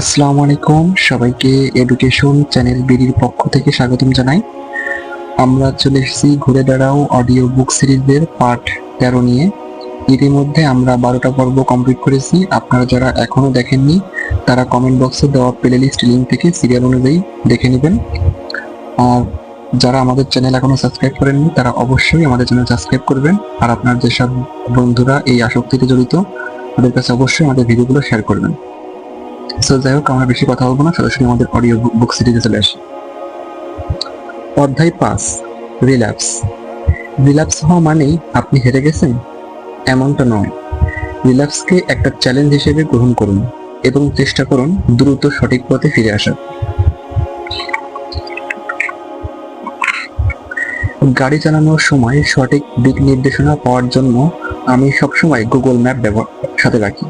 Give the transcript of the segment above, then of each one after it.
আসসালামু আলাইকুম। সবাইকে এডুকেশন চ্যানেল বিডির পক্ষ থেকে স্বাগতম জানাই। আমরা চলে এসেছি ঘুরে দাঁড়াও অডিও বুক সিরিজের পার্ট তেরো নিয়ে। ইতিমধ্যে আমরা বারোটা পর্ব কমপ্লিট করেছি। আপনারা যারা এখনও দেখেননি, তারা কমেন্ট বক্সে দেওয়া প্লে লিস্ট লিঙ্ক থেকে সিরিয়াল অনুযায়ী দেখে নেবেন। আর যারা আমাদের চ্যানেল এখনও সাবস্ক্রাইব করেননি, তারা অবশ্যই আমাদের চ্যানেল সাবস্ক্রাইব করবেন। আর আপনার যেসব বন্ধুরা এই আসক্তিতে জড়িত, তাদের কাছে অবশ্যই আমাদের ভিডিওগুলো শেয়ার করবেন। সো যাই হোক, আমরা বেশি কথা বলব না, সরাসরি আমাদের অডিও বুক সিরিজে চলে আসি। অধ্যায় পাঁচ রিল্যাপস রিল্যাপস হওয়া মানেই আপনি হেরে গেছেন, এমনটা নয়। রিল্যাপসকে একটা চ্যালেঞ্জ হিসেবে গ্রহণ করুন এবং চেষ্টা করুন দ্রুত সঠিক পথে ফিরে আসার। গাড়ি চালানোর সময় সঠিক দিক নির্দেশনা পাওয়ার জন্য আমি সবসময় গুগল ম্যাপ ব্যবহার সাথে রাখি।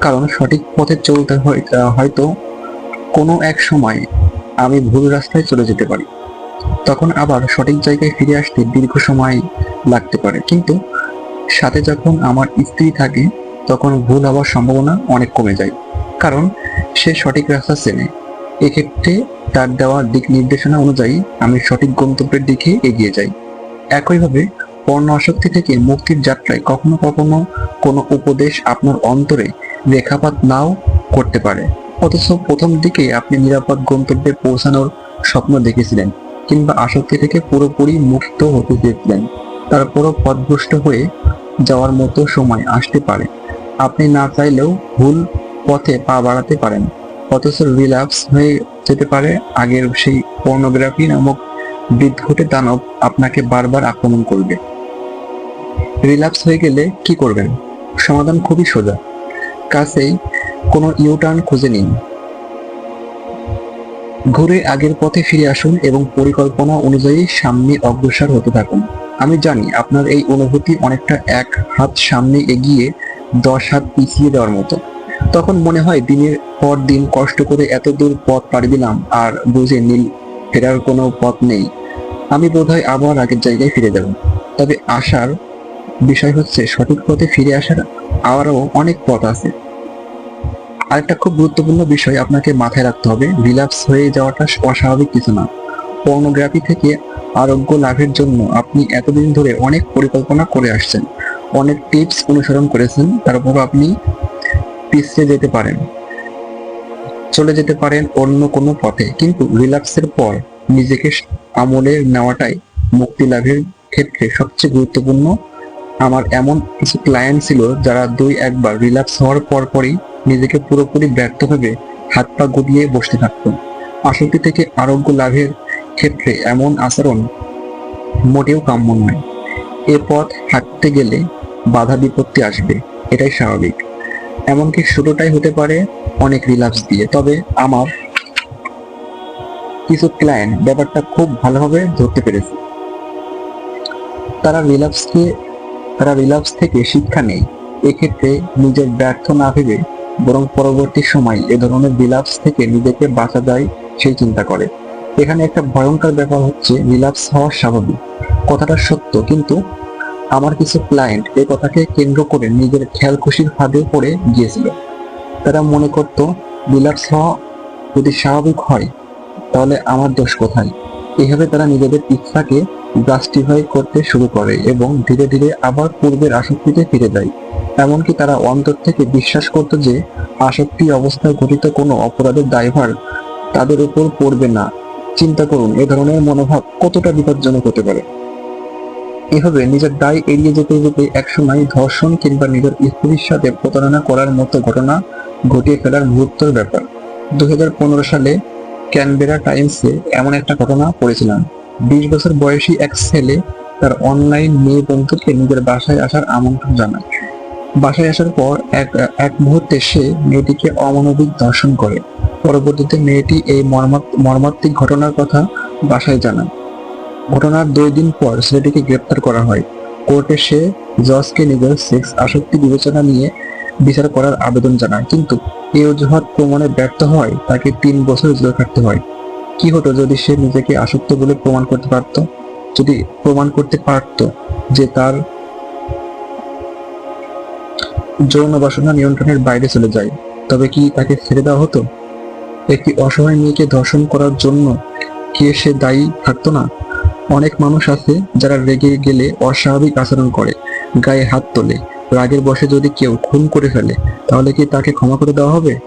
কারণ সঠিক পথে চলতে হয়- হয়তো কোনো এক সময় আমি ভুল রাস্তায় চলে যেতে পারি। তখন আবার সঠিক জায়গায় ফিরে আসতে দীর্ঘ সময় লাগতে পারে। কিন্তু সাথে যখন আমার স্ত্রী থাকে, তখন ভুল হওয়ার সম্ভাবনা অনেক কমে যায়। কারণ সে সঠিক রাস্তা চেনে। এক্ষেত্রে তার দেওয়া দিক নির্দেশনা অনুযায়ী আমি সঠিক গন্তব্যের দিকে এগিয়ে যাই। একইভাবে পর্ণ আসক্তি থেকে মুক্তির যাত্রায় কখনো কখনো কোনো উপদেশ আপনার অন্তরে রেখাপাত নাও করতে পারে। অথচ প্রথম দিকে আপনি নিরাপদ গন্তব্যে পৌঁছানোর স্বপ্ন দেখেছিলেন কিংবা আসক্তি থেকে পুরোপুরি মুক্ত হতে চেয়েছিলেন। তারপরও পথভ্রষ্ট হয়ে যাওয়ার মতো সময় আসতে পারে। আপনি না চাইলেও ভুল পথে পা বাড়াতে পারেন। অথচ রিল্যাপস হয়ে যেতে পারে আগের সেই পর্নোগ্রাফি নামক বিদ্ঘটে দানব আপনাকে বারবার আক্রমণ করবে। রিল্যাপস হয়ে গেলে কি করবেন? সমাধান খুবই সোজা। কাছেই কোনো ইউটার্ন খুঁজে নিন। ঘুরে আগের পথে ফিরে আসুন এবং পরিকল্পনা অনুযায়ী সামনে অগ্রসর হতে থাকুন। আমি জানি আপনার এই অনুভূতি অনেকটা এক হাত সামনে এগিয়ে দশ হাত পিছিয়ে দেওয়ার মতো। তখন মনে হয় দিনের পর দিন কষ্ট করে এত দূর পথ পাড়ি দিলাম আর বুঝে নীল ফেরার কোনো পথ নেই। আমি বোধহয় আবার আগের জায়গায় ফিরে যাব। তবে আসার বিষয় হচ্ছে সঠিক পথে ফিরে আসার আরও অনেক পথ আছে। আরেকটা খুব গুরুত্বপূর্ণ বিষয় আপনাকে মাথায় রাখতে হবে রিল্যাপস হয়ে যাওয়াটা অস্বাভাবিক কিছু না। পর্নোগ্রাফি থেকে আরোগ্য লাভের জন্য আপনি এতদিন ধরে অনেক পরিকল্পনা করে আসছেন, অনেক টিপস অনুসরণ করেছেন তারপর আপনি পিছিয়ে যেতে পারেন, চলে যেতে পারেন অন্য কোনো পথে। কিন্তু রিল্যাক্সের পর নিজেকে আমলে নেওয়াটাই মুক্তি লাভের ক্ষেত্রে সবচেয়ে গুরুত্বপূর্ণ আমার এমন কিছু ক্লায়েন্ট ছিল যারা দুই একবার রিল্যাক্স হওয়ার পর পরই নিজেকে পুরোপুরি ব্যর্থ ভেবে হাত পা গুটিয়ে বসতে থাকতো। আসক্তি থেকে আরোগ্য লাভের ক্ষেত্রে এমন আচরণ মোটেও কাম্য নয়। এ পথ হাঁটতে গেলে বাধা বিপত্তি আসবে, এটাই স্বাভাবিক। এমনকি শুরুটাই হতে পারে অনেক রিল্যাক্স দিয়ে। তবে আমার কিছু ক্লায়েন্ট ব্যাপারটা খুব ভালোভাবে ধরতে পেরেছে। তারা রিল্যাক্সকে তারা রিল্যাক্স থেকে শিক্ষা নেই। এক্ষেত্রে নিজের ব্যর্থ না ভেবে বরং পরবর্তী সময় এ ধরনের রিল্যাক্স থেকে নিজেকে বাঁচা যায় সেই চিন্তা করে। এখানে একটা ভয়ঙ্কর ব্যাপার হচ্ছে রিল্যাক্স হওয়া স্বাভাবিক। কথাটা সত্য, কিন্তু আমার কিছু ক্লায়েন্ট এই কথাকে কেন্দ্র করে নিজের খেয়াল খুশির ফাঁদে পড়ে গিয়েছিল। তারা মনে করত, রিল্যাক্স হওয়া যদি স্বাভাবিক হয়, তাহলে আমার দোষ কোথায়? এভাবে তারা নিজেদের ইচ্ছাকে জাস্টিফাই করতে শুরু করে এবং ধীরে ধীরে আবার পূর্বের আসক্তিতে ফিরে যায়। এমনকি তারা অন্তর থেকে বিশ্বাস করত যে আসক্তি অবস্থায় ঘটিত কোনো অপরাধের দায়ভার তাদের উপর পড়বে না। চিন্তা করুন, এ ধরনের মনোভাব কতটা বিপজ্জনক হতে পারে? এভাবে নিজের দায় এড়িয়ে যেতে যেতে একসময় ধর্ষণ কিংবা নিজের স্ত্রীর সাথে প্রতারণা করার মতো ঘটনা ঘটিয়ে ফেলার মুহূর্তের ব্যাপার। দুই হাজার পনেরো সালে ক্যানবেরা টাইমসে এমন একটা ঘটনা পড়েছিলাম বিশ বছর বয়সী এক ছেলে তার অনলাইন মেয়ে বন্ধুকে নিজের বাসায় আসার আমন্ত্রণ জানায়। বাসায় আসার পর এক এক মুহূর্তে সে মেয়েটিকে অমানবিক দর্শন করে। পরবর্তীতে মেয়েটি এই মর্মাত্মিক ঘটনার কথা বাসায় জানায়। ঘটনার দুই দিন পর ছেলেটিকে গ্রেপ্তার করা হয়। কোর্টে সে জজকে নিজের সেক্স আসক্তি বিবেচনা নিয়ে বিচার করার আবেদন জানায়। কিন্তু এই অজুহাত প্রমাণে ব্যর্থ হয়, তাকে তিন বছর জেল খাটতে হয়। কি হতো যদি সে নিজেকে আসক্ত বলে প্রমাণ করতে পারত? যদি প্রমাণ করতে পারত যে তার যৌন বাসনা নিয়ন্ত্রণের বাইরে চলে যায়, তবে কি তাকে ছেড়ে দেওয়া হতো? একটি অসহায় মেয়েকে ধর্ষণ করার জন্য কে সে দায়ী থাকতো না? অনেক মানুষ আছে যারা রেগে গেলে অস্বাভাবিক আচরণ করে, গায়ে হাত তোলে। রাগের বশে যদি কেউ খুন করে ফেলে, তাহলে কি তাকে ক্ষমা করে দেওয়া হবে?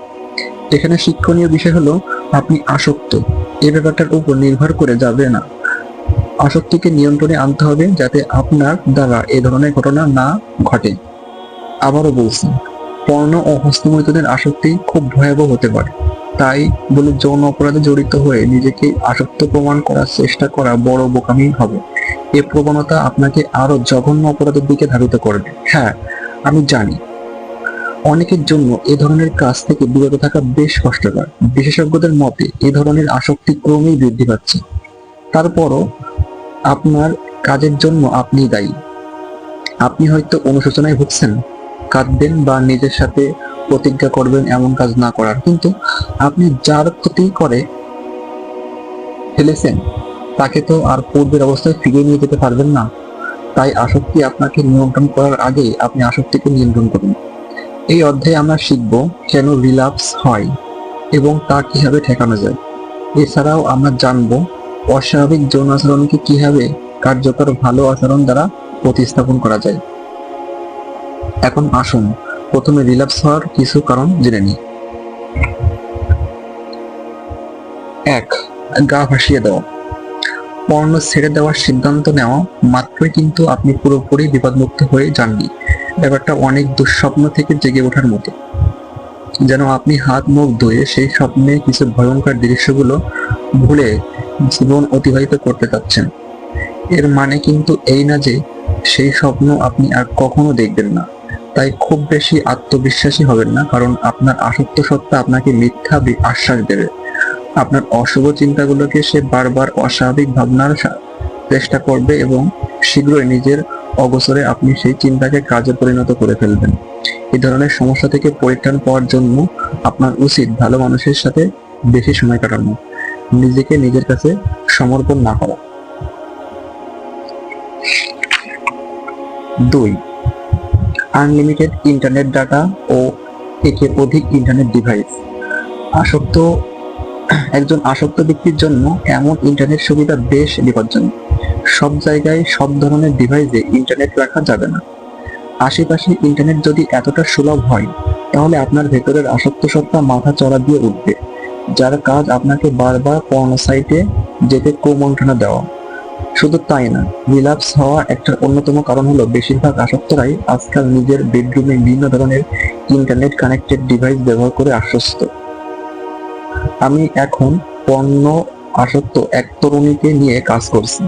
এখানে শিক্ষণীয় বিষয় হলো, আপনি আসক্ত। এই ব্যাপারটার উপর নির্ভর করে যাবে না। আসক্তিকে নিয়ন্ত্রণে আনতে হবে যাতে আপনার দ্বারা এ ধরনের ঘটনা না ঘটে। আবারও বলছি, পর্ণ ও হস্তমৈথুনের আসক্তি খুব ভয়াবহ হতে পারে। তাই বলে যৌন অপরাধে জড়িত হয়ে নিজেকে আসক্ত প্রমাণ করার চেষ্টা করা বড় বোকামি হবে। এ প্রবণতা আপনাকে আরও জঘন্য অপরাধের দিকে ধাবিত করবে। হ্যাঁ আমি জানি। অনেকের জন্য এ ধরনের কাজ থেকে বিরত থাকা বেশ কষ্টকর। বিশেষজ্ঞদের মতে, এ ধরনের আসক্তি ক্রমেই বৃদ্ধি পাচ্ছে। তারপরও আপনার কাজের জন্য আপনি দায়ী। আপনি হয়তো অনুশোচনায় ভুগছেন, কাঁদবেন বা নিজের সাথে প্রতিজ্ঞা করবেন এমন কাজ না করার। কিন্তু আপনি যার ক্ষতি করে ফেলেছেন তাকে তো আর পূর্বের অবস্থায় ফিরিয়ে নিয়ে যেতে পারবেন না। তাই আসক্তি আপনাকে নিয়ন্ত্রণ করার আগে আপনি আসক্তিকে নিয়ন্ত্রণ করুন। এই অধ্যায়ে আমরা শিখব কেন রিলাপস হয় এবং তা কীভাবে ঠেকানো যায়। এছাড়াও আমরা জানব অস্বাভাবিক যৌন আচরণকে কীভাবে কার্যকর ভালো আচরণ দ্বারা প্রতিস্থাপন করা যায়। এখন আসুন প্রথমে রিল্যাপস হওয়ার কিছু কারণ জেনে নিই। এক, গা ভাসিয়ে দেওয়া। পর্ণ ছেড়ে দেওয়ার সিদ্ধান্ত নেওয়া মাত্রই কিন্তু আপনি পুরোপুরি বিপদমুক্ত হয়ে যাননি। ব্যাপারটা অনেক দুঃস্বপ্ন থেকে জেগে ওঠার মতো। যেন আপনি হাত মুখ ধুয়ে সেই স্বপ্নে কিছু ভয়ঙ্কর দৃশ্যগুলো ভুলে জীবন অতিবাহিত করতে চাচ্ছেন। এর মানে কিন্তু এই না যে সেই স্বপ্ন আপনি আর কখনো দেখবেন না। তাই খুব বেশি আত্মবিশ্বাসী হবেন না, কারণ আপনার আসক্ত সত্তা আপনাকে মিথ্যা আশ্বাস দেবে। আপনার অশুভ চিন্তাগুলোকে সে বারবার অস্বাভাবিক ভাবনার চেষ্টা করবে এবং শীঘ্রই নিজের অগোচরে আপনি সেই চিন্তাকে কাজে পরিণত করে ফেলবেন। এই ধরনের সমস্যা থেকে পরিত্রাণ পাওয়ার জন্য আপনার উচিত ভালো মানুষের সাথে বেশি সময় কাটানো। নিজেকে নিজের কাছে সমর্পণ না করা। দুই আনলিমিটেড ইন্টারনেট ডাটা ও একের অধিক ইন্টারনেট ডিভাইস আসক্ত একজন আসক্ত ব্যক্তির জন্য এমন ইন্টারনেট সুবিধা বেশ বিপজ্জনক। সব জায়গায় সব ধরনের ডিভাইসে ইন্টারনেট রাখা যাবে না। আশেপাশে ইন্টারনেট যদি এতটা সুলভ হয়, তাহলে আপনার ভেতরের আসক্ত সত্তা মাথা চড়া দিয়ে উঠবে, যার কাজ আপনাকে বারবার পর্ণ সাইটে যেতে কুমন্ত্রণা দেওয়া। শুধু তাই না রিল্যাপস হওয়া একটা অন্যতম কারণ হলো বেশিরভাগ আসক্তরাই আজকাল নিজের বেডরুমে বিভিন্ন ধরনের ইন্টারনেট কানেক্টেড ডিভাইস ব্যবহার করে আশ্বস্ত। আমি এখন পণ্য আসক্ত এক তরুণীকে নিয়ে কাজ করছি।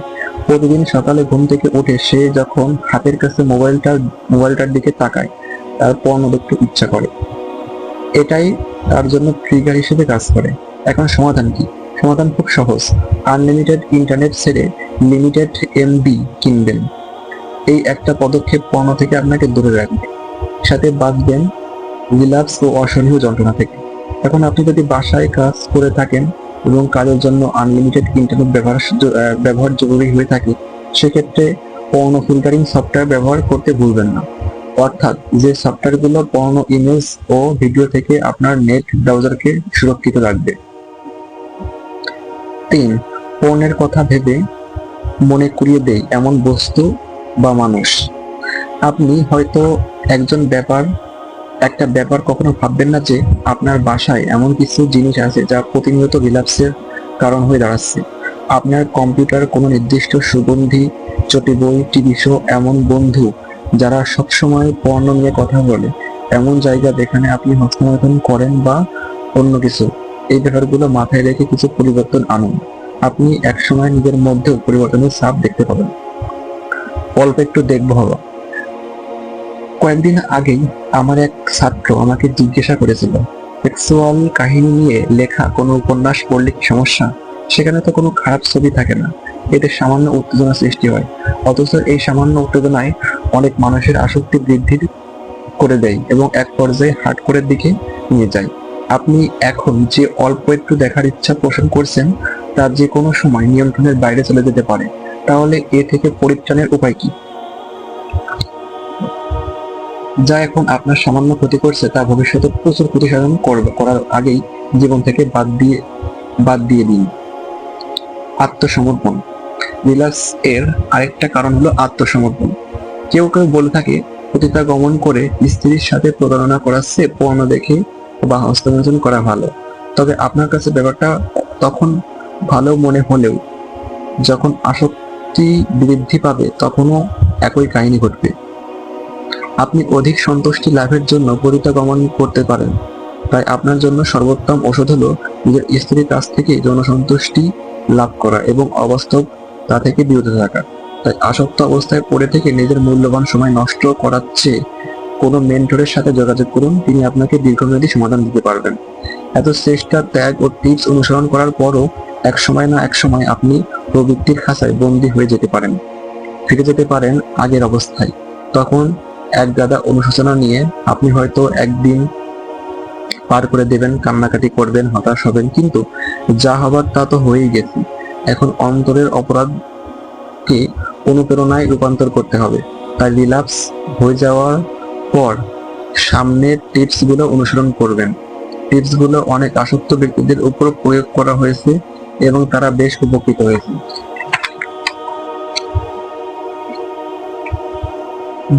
প্রতিদিন সকালে ঘুম থেকে উঠে সে যখন হাতের কাছে মোবাইলটার মোবাইলটার দিকে তাকায়, তার পণ্য দেখতে ইচ্ছা করে। এটাই তার জন্য ট্রিগার হিসেবে কাজ করে। এখন সমাধান কি? সমাধান খুব সহজ। আনলিমিটেড ইন্টারনেট ছেড়ে লিমিটেড এমবি কিনবেন। এই একটা পদক্ষেপ পণ্য থেকে আপনাকে দূরে রাখবে। সাথে বাঁচবেন। রিল্যাক্স ও অসহনীয় যন্ত্রণা থেকে। এখন আপনি যদি বাসায় কাজ করে থাকেন এবং কাজের জন্য আনলিমিটেড ইন্টারনেট ব্যবহার ব্যবহার জরুরি হয়ে থাকে, সেক্ষেত্রে পর্ণ ফিল্টারিং সফটওয়্যার ব্যবহার করতে ভুলবেন না। অর্থাৎ যে সফটওয়্যারগুলো পর্ণ ইমেজ ও ভিডিও থেকে আপনার নেট ব্রাউজারকে সুরক্ষিত রাখবে। তিন, পর্ণের কথা ভেবে মনে করিয়ে দেয় এমন বস্তু বা মানুষ। আপনি হয়তো একজন ব্যাপার একটা ব্যাপার কখনো ভাববেন না যে আপনার বাসায় এমন কিছু জিনিস আছে যা প্রতিনিয়ত রিল্যাক্সের কারণ হয়ে দাঁড়াচ্ছে। আপনার কম্পিউটার কোনো নির্দিষ্ট সুগন্ধি, চটি বই, টিভি শো, এমন বন্ধু যারা সবসময় পর্ণ নিয়ে কথা বলে, এমন জায়গা যেখানে আপনি হস্তমৈথুন করেন বা অন্য কিছু। এই ব্যাপারগুলো মাথায় রেখে কিছু পরিবর্তন আনুন। আপনি একসময় নিজের মধ্যেও পরিবর্তনের ছাপ দেখতে পাবেন। অল্প একটু দেখব হলো কয়েকদিন আগেই আমার এক ছাত্র আমাকে জিজ্ঞাসা করেছিল সেক্সুয়াল কাহিনী নিয়ে লেখা কোনো উপন্যাস পড়লে কি সমস্যা? সেখানে তো কোনো খারাপ ছবি থাকে না। এতে সামান্য উত্তেজনা সৃষ্টি হয়। অথচ এই সামান্য উত্তেজনায় অনেক মানুষের আসক্তি বৃদ্ধি করে দেয় এবং এক পর্যায়ে হার্ডকোরের দিকে নিয়ে যায়। আপনি এখন যে অল্প একটু দেখার ইচ্ছা পোষণ করছেন, তা যে কোনো সময় নিয়ন্ত্রণের বাইরে চলে যেতে পারে। তাহলে এ থেকে পরিত্রাণের উপায় কি? যা এখন আপনার সামান্য ক্ষতি করছে, তা ভবিষ্যতে প্রচুর ক্ষতি সাধন করবে, করার আগেই জীবন থেকে বাদ দিয়ে বাদ দিয়ে দিন। আত্মসমর্পণ। রিল্যাক্স এর আরেকটা কারণ হলো আত্মসমর্পণ। কেউ কেউ বলে থাকে পতিতা গমন করে স্ত্রীর সাথে প্রতারণা করার চেয়ে পণ্য দেখে বা হস্তমোচন করা ভালো। তবে আপনার কাছে ব্যাপারটা তখন ভালো মনে হলেও, যখন আসক্তি বৃদ্ধি পাবে, তখনও একই কাহিনী ঘটবে। আপনি অধিক সন্তুষ্টি লাভের জন্য পতিতা গমন করতে পারেন। তাই আপনার জন্য সর্বোত্তম ওষুধ হলো নিজের স্ত্রীর কাছ থেকে যৌন সন্তুষ্টি লাভ করা এবং অবাস্তব তা থেকে বিরত থাকা। তাই আসক্ত অবস্থায় পড়ে থেকে নিজের মূল্যবান সময় নষ্ট করার চেয়ে কোনো মেন্টরের সাথে যোগাযোগ করুন, তিনি আপনাকে দীর্ঘমেয়াদী সমাধান দিতে পারবেন। এত চেষ্টা, ত্যাগ ও টিপস অনুসরণ করার পরও এক সময় না এক সময় আপনি প্রবৃত্তির খাঁচায় বন্দী হয়ে যেতে পারেন। ফিরে যেতে পারেন আগের অবস্থায়। তখন এক গাদা অনুশোচনা নিয়ে আপনি হয়তো একদিন পার করে দেবেন, কান্নাকাটি করবেন, হতাশ হবেন, কিন্তু যা হবার তা তো হয়েই গেছে। এখন অন্তরের অপরাধকে অনুপ্রেরণায় রূপান্তর করতে হবে। তাই রিল্যাপস হয়ে যাওয়ার পর সামনের টিপসগুলো অনুসরণ করবেন। টিপসগুলো অনেক আসক্ত ব্যক্তিদের উপর প্রয়োগ করা হয়েছে এবং তারা বেশ উপকৃত হয়েছে।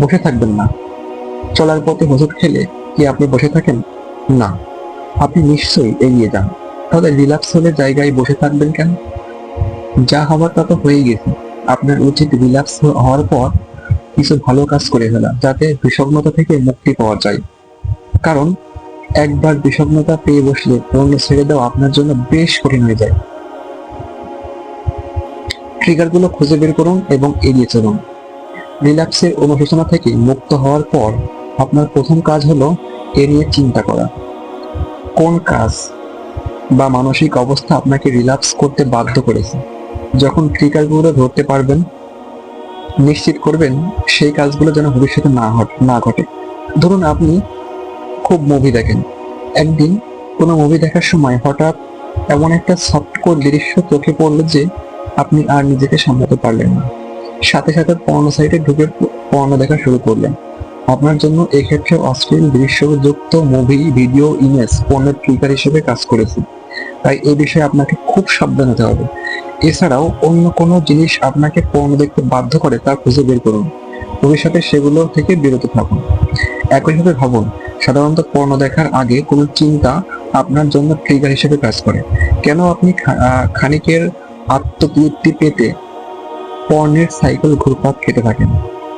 বসে থাকবেন না। চলার পথে হোঁচট খেলে কি আপনি বসে থাকেন? না। আপনি নিশ্চয়ই এগিয়ে যান। তাহলে রিল্যাক্স হলে জায়গায় বসে থাকবেন কেন? যা হওয়ার তা তো হয়েই গেছে। আপনার উচিত রিল্যাক্স হওয়ার পর কিছু ভালো কাজ করে ফেলা, যাতে বিষগ্নতা থেকে মুক্তি পাওয়া যায়। কারণ, একবার বিষগ্নতা পেয়ে বসলে পণ্য ছেড়ে দেওয়া আপনার জন্য বেশ কঠিন হয়ে যায়। ট্রিগারগুলো খুঁজে বের করুন এবং এড়িয়ে চলুন। রিল্যাক্সের অনুশোচনা থেকে মুক্ত হওয়ার পর আপনার প্রথম কাজ হলো এ নিয়ে চিন্তা করা। কোন কাজ বা মানসিক অবস্থা আপনাকে রিল্যাক্স করতে বাধ্য করেছে? যখন ট্রিগারগুলো ধরতে পারবেন, নিশ্চিত করবেন সেই কাজগুলো যেন ভবিষ্যতে না ঘট- না ঘটে। ধরুন আপনি খুব মুভি দেখেন। একদিন কোনো মুভি দেখার সময় হঠাৎ এমন একটা সফটকোর দৃশ্য চোখে পড়ল যে আপনি আর নিজেকে সামলাতে পারলেন না। সাথে সাথে পর্ণ সাইটে ঢুকে পর্ণ দেখা শুরু করলেন। আপনার জন্য এক্ষেত্রে অশ্লীল দৃশ্যযুক্ত মুভি, ভিডিও, ইমেজ পণ্যের ট্রিগার হিসেবে কাজ করেছে। তাই এই বিষয়ে আপনাকে খুব সাবধান হতে হবে। এছাড়াও অন্য কোনো জিনিস আপনাকে পণ্য দেখতে বাধ্য করে তা খুঁজে বের করুন। ভবিষ্যতে সেগুলো থেকে বিরত থাকুন। একইভাবে ভাবুন, সাধারণত পর্ণ দেখার আগে কোনো চিন্তা আপনার জন্য ট্রিগার হিসেবে কাজ করে। কেন আপনি খানিকের আত্মতৃপ্তি পেতে পর্ণের সাইকেল ঘুরপাক খেতে থাকেন।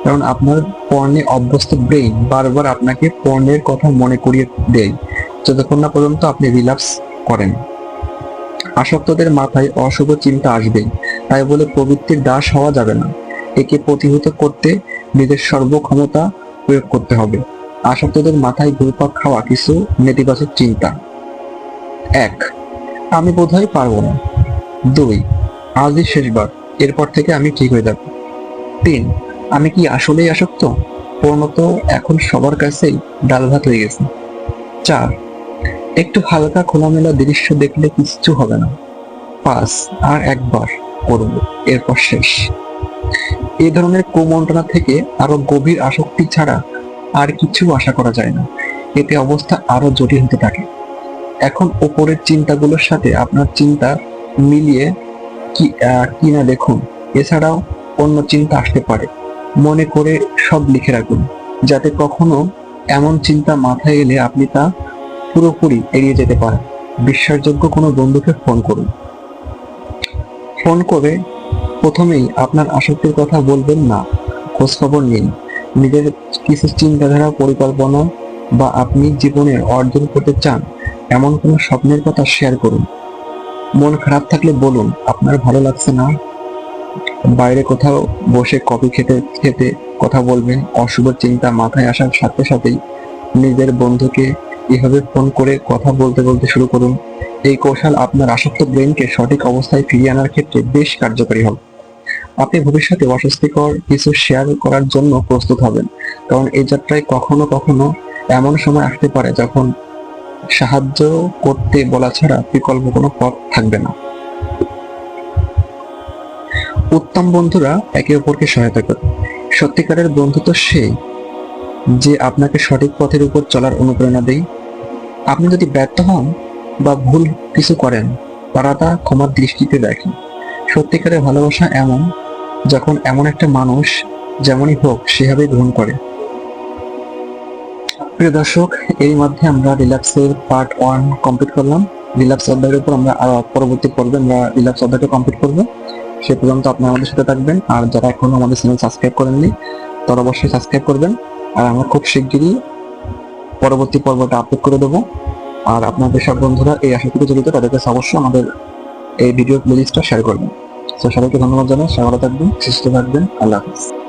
কারণ আপনার পর্নে অভ্যস্ত ব্রেইন বারবার আপনাকে পর্ণের কথা মনে করিয়ে দেয়। যতক্ষণ না পর্যন্ত আপনি রিল্যাক্স করেন। আসক্তদের মাথায় অশুভ চিন্তা আসবেই। তাই বলে প্রবৃত্তির দাস হওয়া যাবে না। একে প্রতিহত করতে নিজের সর্বক্ষমতা প্রয়োগ করতে হবে। আসক্তদের মাথায় ঘুরপাক খাওয়া কিছু নেতিবাচক চিন্তা। এক, আমি বোধহয় পারব না। দুই, আজই শেষবার। এরপর থেকে আমি ঠিক হয়ে যাব। তিন, আমি কি আসলেই আসক্ত? পূর্ণত এখন সবার কাছেই ডাল ভাত হয়ে গেছে। চার, একটু হালকা খোলামেলা দৃশ্য দেখলে কিচ্ছু হবে না। পাঁচ, আর একবার করব এরপর শেষ। এ ধরনের কুমন্ত্রণা থেকে আরও গভীর আসক্তি ছাড়া আর কিছু আশা করা যায় না। এতে অবস্থা আরও জটিল হতে থাকে। এখন উপরের চিন্তাগুলোর সাথে আপনার চিন্তা মিলিয়ে কি আহ, কি না দেখুন এছাড়াও অন্য চিন্তা আসতে পারে। মনে করে সব লিখে রাখুন যাতে কখনো এমন চিন্তা মাথায় এলে আপনি তা পুরোপুরি এড়িয়ে যেতে পারেন। বিশ্বাসযোগ্য কোনো বন্ধুকে ফোন করুন। ফোন করে প্রথমেই আপনার আসক্তির কথা বলবেন না খোঁজ খবর নিন। নিজের কিছু চিন্তাধারা পরিকল্পনা বা আপনি জীবনে অর্জন করতে চান এমন কোনো স্বপ্নের কথা শেয়ার করুন। মন খারাপ থাকলে বলুন, আপনার ভালো লাগছে না? বাইরে কোথাও বসে কফি খেতে খেতে কথা বলবেন, অশুভ চিন্তা মাথায় আসার সাথে সাথেই নিজের বন্ধুকে এভাবে ফোন করে কথা বলতে বলতে শুরু করুন। এই কৌশল আপনার আসক্ত ব্রেনকে সঠিক অবস্থায় ফিরিয়ে আনার ক্ষেত্রে বেশ কার্যকরী হবে আপনি ভবিষ্যতে অস্বস্তিকর কিছু শেয়ার করার জন্য প্রস্তুত হবেন, কারণ এই যাত্রায় কখনো কখনো এমন সময় আসতে পারে যখন সাহায্য করতে বলা ছাড়া বিকল্প কোনো পথ থাকবে না। উত্তম বন্ধুরা একে অপরকে সহায়তা করে সত্যিকারের বন্ধু তো সেই যে আপনাকে সঠিক পথের উপর চলার অনুপ্রেরণা দেয়। আপনি যদি ব্যর্থ হন বা ভুল কিছু করেন, তারা তা ক্ষমার দৃষ্টিতে দেখে। সত্যিকারের ভালোবাসা এমন, যখন এমন একটা মানুষ যেমনই হোক সেভাবে গ্রহণ করে। প্রিয় দর্শক এই মধ্যে আমরা রিল্যাক্সের পার্ট ওয়ান কমপ্লিট করলাম। রিল্যাক্স অধ্যায়ের উপর আমরা আরও পরবর্তী পর্বে আমরা রিল্যাক্স অধ্যায়টা কমপ্লিট করব। সে পর্যন্ত আপনারা আমাদের সাথে থাকবেন। আর যারা এখনও আমাদের চ্যানেল সাবস্ক্রাইব করেননি, তারা অবশ্যই সাবস্ক্রাইব করবেন। আর আমরা খুব শিগগিরই পরবর্তী পর্বটা আপলোড করে দেবো। আর আপনাদের সব বন্ধুরা এই আশা থেকে জড়িত তাদের কাছে অবশ্যই আমাদের এই ভিডিও প্লেলিস্টটা শেয়ার করবেন। তো সবাইকে ধন্যবাদ জানাই। সবাই থাকবেন, সুস্থ থাকবেন। আল্লাহ হাফিজ।